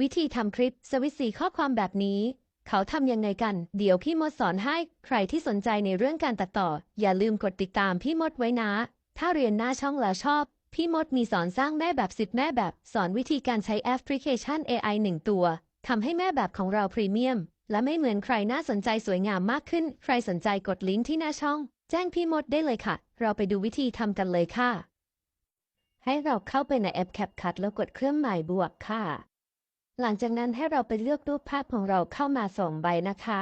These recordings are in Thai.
วิธีทำคลิปสวิตช์สีข้อความแบบนี้ เขาทำยังไงกัน เดี๋ยวพี่มดสอนให้ ใครที่สนใจในเรื่องการตัดต่อ อย่าลืมกดติดตามพี่มดไว้นะ ถ้าเรียนหน้าช่องแล้วชอบ พี่มดมีสอนสร้างแม่แบบสิบแม่แบบ สอนวิธีการใช้แอปพลิเคชัน AI หนึ่งตัวทำให้แม่แบบของเราพรีเมียม และไม่เหมือนใครน่าสนใจสวยงามมากขึ้น ใครสนใจกดลิงก์ที่หน้าช่อง แจ้งพี่มดได้เลยค่ะ เราไปดูวิธีทำกันเลยค่ะ ให้เราเข้าไปในแอป CapCut แล้วกดเครื่องหมายบวกค่ะ หลังจากนั้นให้เราไปเลือกรูปภาพของเราเข้ามาสองใบนะคะ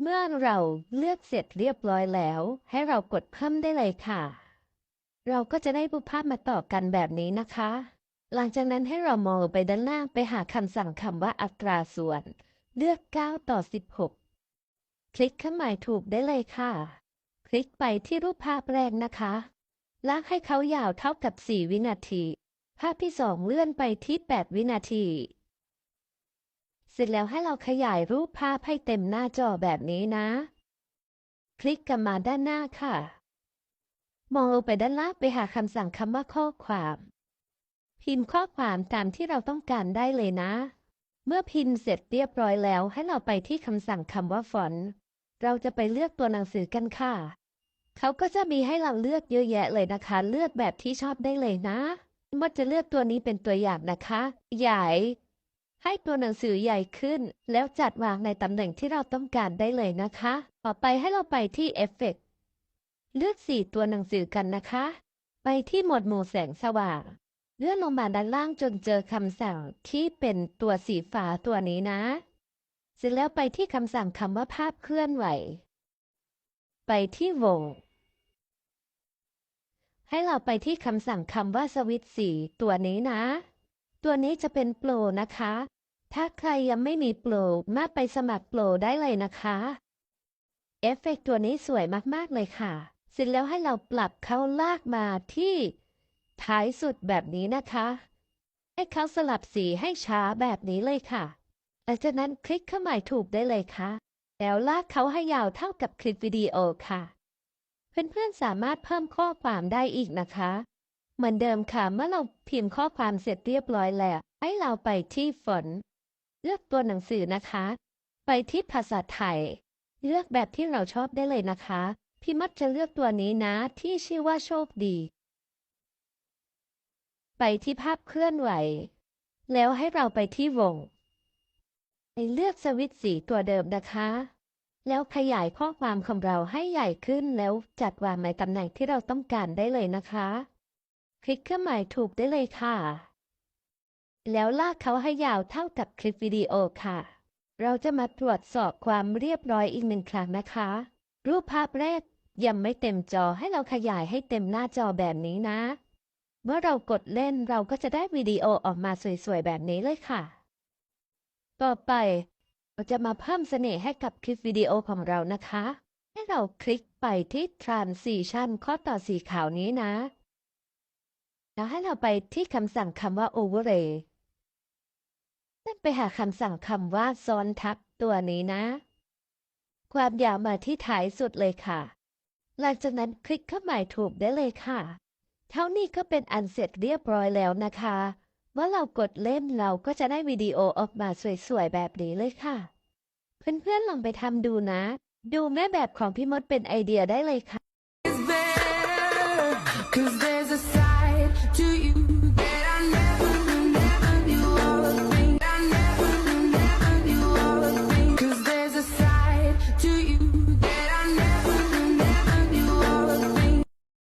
เมื่อเราเลือกเสร็จเรียบร้อยแล้ว ให้เรากดเพิ่มได้เลยค่ะ เราก็จะได้รูปภาพมาต่อกันแบบนี้นะคะ หลังจากนั้นให้เรามองไปด้านล่างไปหาคำสั่งคำว่าอัตราส่วน เลือก 9 ต่อ 16 คลิกเครื่องหมายถูกได้เลยค่ะ คลิกไปที่รูปภาพแรกนะคะลากให้เขายาวเท่ากับ 4 วินาที ภาพที่ 2 เลื่อนไปที่ 8 วินาที เสร็จแล้วให้เราขยายรูปภาพให้เต็มหน้าจอแบบนี้นะ คลิกกลับมาด้านหน้าค่ะ มองลงไปด้านล่างไปหาคำสั่งคำว่าข้อความ พิมพ์ข้อความตามที่เราต้องการได้เลยนะ เมื่อพิมพ์เสร็จเรียบร้อยแล้วให้เราไปที่คำสั่งคำว่าฟอนต์เราจะไปเลือกตัวหนังสือกันค่ะ เขาก็จะมีให้เราเลือกเยอะแยะเลยนะคะ เลือกแบบที่ชอบได้เลยนะมดจะเลือกตัวนี้เป็นตัวอย่างนะคะ ใหญ่ ให้ตัวหนังสือใหญ่ขึ้น แล้วจัดวางในตำแหน่งที่เราต้องการได้เลยนะคะ ต่อไปให้เราไปที่เอฟเฟกเลือกสีตัวหนังสือกันนะคะ ไปที่โหมดหมู่แสงสว่าง เลื่อนลงมาด้านล่างจนเจอคำสั่งที่เป็นตัวสีฟ้าตัวนี้นะ เสร็จแล้วไปที่คำสั่งคำว่าภาพเคลื่อนไหว ไปที่วง ให้เราไปที่คำสั่งคำว่าสวิตสีตัวนี้นะ ตัวนี้จะเป็นโปรนะคะ ถ้าใครยังไม่มีโปรมาไปสมัครโปรได้เลยนะคะ เอฟเฟกต์ตัวนี้สวยมากๆเลยค่ะ เสร็จแล้วให้เราปรับเขาลากมาที่ท้ายสุดแบบนี้นะคะ ให้เขาสลับสีให้ช้าแบบนี้เลยค่ะหลังจากนั้นคลิกเครื่องหมายถูกได้เลยค่ะ แล้วลากเขาให้ยาวเท่ากับคลิปวิดีโอค่ะ เพื่อนๆสามารถเพิ่มข้อความได้อีกนะคะ เหมือนเดิมค่ะ เมื่อเราพิมพ์ข้อความเสร็จเรียบร้อยแล้ว ให้เราไปที่ฝน เลือกตัวหนังสือนะคะ ไปที่ภาษาไทย เลือกแบบที่เราชอบได้เลยนะคะ พี่มัดจะเลือกตัวนี้นะที่ชื่อว่าโชคดี ไปที่ภาพเคลื่อนไหว แล้วให้เราไปที่วงไปเลือกสวิตช์สีตัวเดิมนะคะ แล้วขยายข้อความของเราให้ใหญ่ขึ้นแล้วจัดวางในตำแหน่งที่เราต้องการได้เลยนะคะ คลิกเครื่องหมายถูกได้เลยค่ะ แล้วลากเขาให้ยาวเท่ากับคลิปวิดีโอค่ะ เราจะมาตรวจสอบความเรียบร้อยอีกหนึ่งครั้งนะคะ รูปภาพแรกยังไม่เต็มจอให้เราขยายให้เต็มหน้าจอแบบนี้นะ เมื่อเรากดเล่นเราก็จะได้วิดีโอออกมาสวยๆแบบนี้เลยค่ะ ต่อไปเราจะมาเพิ่มเสน่ห์ให้กับคลิปวิดีโอของเรานะคะ ให้เราคลิกไปที่ transition ข้อต่อสีขาวนี้นะ แล้วให้เราไปที่คำสั่งคำว่า overlay นั่นไปหาคำสั่งคำว่าซ้อนทับตัวนี้นะ ความยาวมาที่ท้ายสุดเลยค่ะ หลังจากนั้นคลิกเข้าหมายถูกได้เลยค่ะ เท่านี้ก็เป็นอันเสร็จเรียบร้อยแล้วนะคะ เมื่อเรากดเล่นเราก็จะได้วิดีโอออกมาสวยๆแบบนี้เลยค่ะ เพื่อนๆลองไปทำดูนะ ดูแม่แบบของพี่มดเป็นไอเดียได้เลยค่ะ